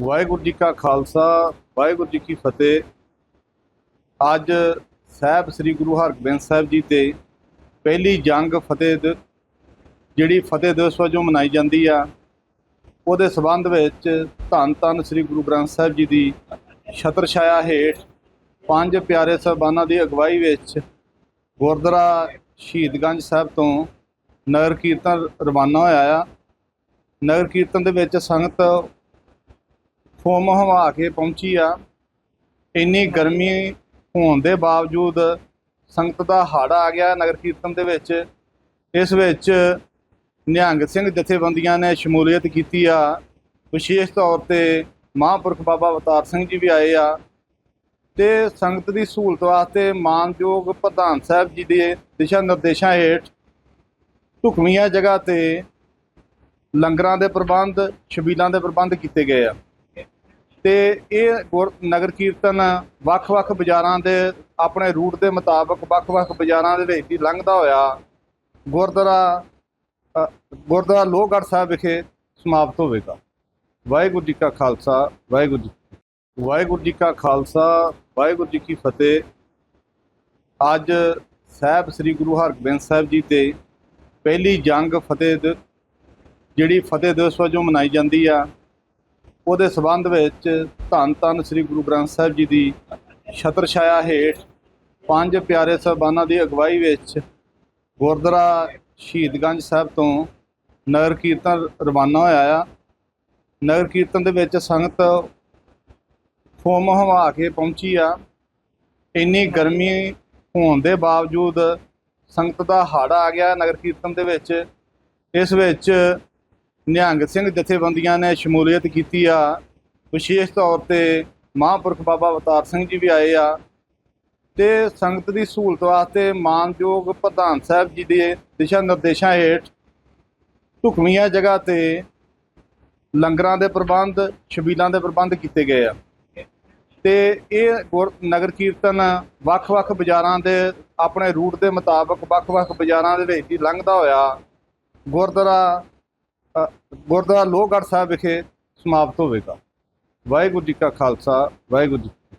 ਵਾਹਿਗੁਰੂ ਜੀ ਕਾ ਖਾਲਸਾ, ਵਾਹਿਗੁਰੂ ਜੀ ਕੀ ਫਤਿਹ। ਅੱਜ ਸਾਹਿਬ ਸ੍ਰੀ ਗੁਰੂ ਹਰਗੋਬਿੰਦ ਸਾਹਿਬ ਜੀ ਤੇ ਪਹਿਲੀ ਜੰਗ ਫਤਿਹ ਜਿਹੜੀ ਫਤਿਹ ਦਿਵਸ ਵਜੋਂ ਮਨਾਈ ਜਾਂਦੀ ਆ, ਉਹਦੇ ਸਬੰਧ ਵਿੱਚ ਧੰਨ ਧੰਨ ਸ੍ਰੀ ਗੁਰੂ ਗ੍ਰੰਥ ਸਾਹਿਬ ਜੀ ਦੀ ਛਤਰ ਛਾਇਆ ਹੇਠ ਪੰਜ ਪਿਆਰੇ ਸਾਹਿਬਾਨਾਂ ਦੀ ਅਗਵਾਈ ਵਿੱਚ ਗੁਰਦੁਆਰਾ ਸ਼ਹੀਦਗੰਜ ਸਾਹਿਬ ਤੋਂ ਨਗਰ ਕੀਰਤਨ ਰਵਾਨਾ ਹੋਇਆ ਆ। ਨਗਰ ਕੀਰਤਨ ਦੇ ਵਿੱਚ ਸੰਗਤ ਫੋਮ ਹਵਾ ਕੇ ਪਹੁੰਚੀ ਆ। ਇੰਨੀ ਗਰਮੀ ਹੋਣ ਦੇ ਬਾਵਜੂਦ ਸੰਗਤ ਦਾ ਹਾੜਾ ਆ ਗਿਆ ਨਗਰ ਕੀਰਤਨ ਦੇ ਵਿੱਚ। ਇਸ ਵਿੱਚ ਨਿਹੰਗ ਸਿੰਘ ਜਥੇਬੰਦੀਆਂ ਨੇ ਸ਼ਮੂਲੀਅਤ ਕੀਤੀ ਆ। ਵਿਸ਼ੇਸ਼ ਤੌਰ ਤੇ ਮਹਾਂਪੁਰਖ ਬਾਬਾ ਅਵਤਾਰ ਸਿੰਘ ਜੀ ਵੀ ਆਏ ਆ। ਤੇ ਸੰਗਤ ਦੀ ਸਹੂਲਤ ਵਾਸਤੇ ਮਾਨਯੋਗ ਪ੍ਰਧਾਨ ਸਾਹਿਬ ਜੀ ਦੇ ਦਿਸ਼ਾ ਨਿਰਦੇਸ਼ਾਂ ਹੇਠ ਢੁਕਵੀਆਂ ਜਗ੍ਹਾ ਤੇ ਲੰਗਰਾਂ ਦੇ ਪ੍ਰਬੰਧ, ਛਬੀਲਾਂ ਦੇ ਪ੍ਰਬੰਧ ਕੀਤੇ ਗਏ ਆ। ਤੇ ਇਹ ਗੁਰ- ਨਗਰ ਕੀਰਤਨ ਵੱਖ-ਵੱਖ ਬਾਜ਼ਾਰਾਂ ਦੇ ਆਪਣੇ ਰੂਟ ਦੇ ਮੁਤਾਬਕ ਵੱਖ-ਵੱਖ ਬਾਜ਼ਾਰਾਂ ਦੇ ਵਿੱਚ ਹੀ ਲੰਘਦਾ ਹੋਇਆ ਗੁਰਦੁਆਰਾ ਗੁਰਦੁਆਰਾ ਲੋਹਗੜ੍ਹ ਸਾਹਿਬ ਵਿਖੇ ਸਮਾਪਤ ਹੋਵੇਗਾ। ਵਾਹਿਗੁਰੂ ਜੀ ਕਾ ਖਾਲਸਾ, ਵਾਹਿਗੁਰੂ ਜੀ ਵਾਹਿਗੁਰੂ ਜੀ ਕਾ ਖਾਲਸਾ, ਵਾਹਿਗੁਰੂ ਜੀ ਕੀ ਫਤਿਹ। ਅੱਜ ਸਾਹਿਬ ਸ੍ਰੀ ਗੁਰੂ ਹਰਗੋਬਿੰਦ ਸਾਹਿਬ ਜੀ ਤੇ ਪਹਿਲੀ ਜੰਗ ਫਤਿਹ ਜਿਹੜੀ ਫਤਿਹ ਦਿਵਸ ਵਜੋਂ ਮਨਾਈ ਜਾਂਦੀ ਆ। ਉਹਦੇ ਸਬੰਧ ਵਿੱਚ ਧੰਨ ਧੰਨ ਸ੍ਰੀ ਗੁਰੂ ਗ੍ਰੰਥ ਸਾਹਿਬ ਜੀ ਦੀ ਛਤਰ ਛਾਇਆ ਹੇਠ ਪੰਜ ਪਿਆਰੇ ਸਾਹਿਬਾਨਾਂ ਦੀ ਅਗਵਾਈ ਵਿੱਚ ਗੁਰਦੁਆਰਾ ਸ਼ਹੀਦਗੰਜ ਸਾਹਿਬ ਤੋਂ ਨਗਰ ਕੀਰਤਨ ਰਵਾਨਾ ਹੋਇਆ ਆ। ਨਗਰ ਕੀਰਤਨ ਦੇ ਵਿੱਚ ਸੰਗਤ ਫੋਮ ਹਵਾ ਕੇ ਪਹੁੰਚੀ ਆ। ਇੰਨੀ ਗਰਮੀ ਹੋਣ ਦੇ ਬਾਵਜੂਦ ਸੰਗਤ ਦਾ ਹਾੜਾ ਆ ਗਿਆ ਨਗਰ ਕੀਰਤਨ ਦੇ ਵਿੱਚ। ਇਸ ਵਿੱਚ ਨਿਹੰਗ ਸਿੰਘ ਜਥੇਬੰਦੀਆਂ ਨੇ ਸ਼ਮੂਲੀਅਤ ਕੀਤੀ ਆ। ਵਿਸ਼ੇਸ਼ ਤੌਰ ਤੇ ਮਹਾਂਪੁਰਖ ਬਾਬਾ ਅਵਤਾਰ ਸਿੰਘ ਜੀ ਵੀ ਆਏ ਆ। ਤੇ ਸੰਗਤ ਦੀ ਸਹੂਲਤ ਵਾਸਤੇ ਮਾਨਯੋਗ ਪ੍ਰਧਾਨ ਸਾਹਿਬ ਜੀ ਦੇ ਦਿਸ਼ਾ ਨਿਰਦੇਸ਼ਾਂ ਹੇਠ ਢੁਕਵੀਆਂ ਜਗ੍ਹਾ ਤੇ ਲੰਗਰਾਂ ਦੇ ਪ੍ਰਬੰਧ, ਛਬੀਲਾਂ ਦੇ ਪ੍ਰਬੰਧ ਕੀਤੇ ਗਏ ਆ। ਤੇ ਇਹ ਗੁਰ- ਨਗਰ ਕੀਰਤਨ ਵੱਖ-ਵੱਖ ਬਾਜ਼ਾਰਾਂ ਦੇ ਆਪਣੇ ਰੂਟ ਦੇ ਮੁਤਾਬਕ ਵੱਖ-ਵੱਖ ਬਾਜ਼ਾਰਾਂ ਦੇ ਵਿੱਚ ਹੀ ਲੰਘਦਾ ਹੋਇਆ ਗੁਰਦੁਆਰਾ ਗੁਰਦੁਆਰਾ ਲੋਹਗੜ੍ਹ ਸਾਹਿਬ ਵਿਖੇ ਸਮਾਪਤ ਹੋਵੇਗਾ। ਵਾਹਿਗੁਰੂ ਜੀ ਕਾ ਖਾਲਸਾ ਵਾਹਿਗੁਰੂ ਜੀ